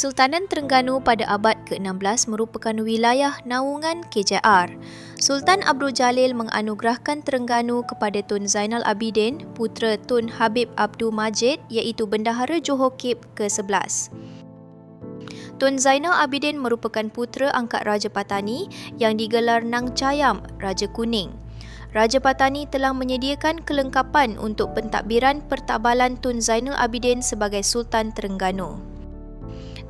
Sultanan Terengganu pada abad ke-16 merupakan wilayah naungan KJR. Sultan Abdul Jalil menganugerahkan Terengganu kepada Tun Zainal Abidin, putera Tun Habib Abdul Majid iaitu Bendahara Johor Cape ke-11. Tun Zainal Abidin merupakan putera angkat Raja Patani yang digelar Nang Cayam, Raja Kuning. Raja Patani telah menyediakan kelengkapan untuk pentadbiran pertabalan Tun Zainal Abidin sebagai Sultan Terengganu.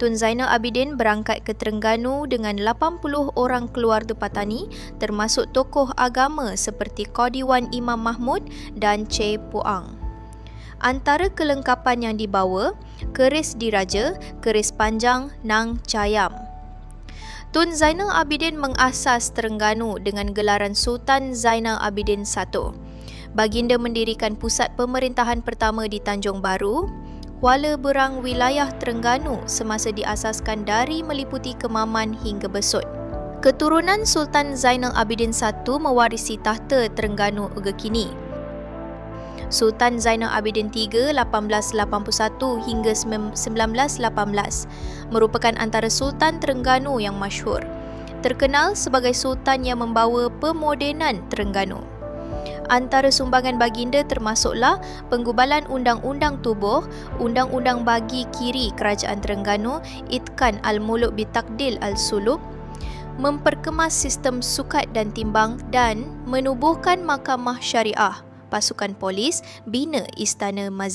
Tun Zainal Abidin berangkat ke Terengganu dengan 80 orang keluarga Patani termasuk tokoh agama seperti Qadi Wan Imam Mahmud dan Che Puang. Antara kelengkapan yang dibawa, keris diraja, keris panjang Nang Cayam. Tun Zainal Abidin mengasas Terengganu dengan gelaran Sultan Zainal Abidin I. Baginda mendirikan pusat pemerintahan pertama di Tanjung Baru, Kuala Berang wilayah Terengganu semasa diasaskan dari meliputi Kemaman hingga Besut. Keturunan Sultan Zainal Abidin I mewarisi tahta Terengganu hingga kini. Sultan Zainal Abidin III 1881 hingga 1918 merupakan antara Sultan Terengganu yang masyhur. Terkenal sebagai sultan yang membawa pemodenan Terengganu. Antara sumbangan baginda termasuklah penggubalan undang-undang tubuh, undang-undang bagi kiri kerajaan Terengganu, Itkan Al-Muluk Bitakdil Al-Sulub, memperkemas sistem sukat dan timbang dan menubuhkan mahkamah syariah, pasukan polis, bina istana mazhab.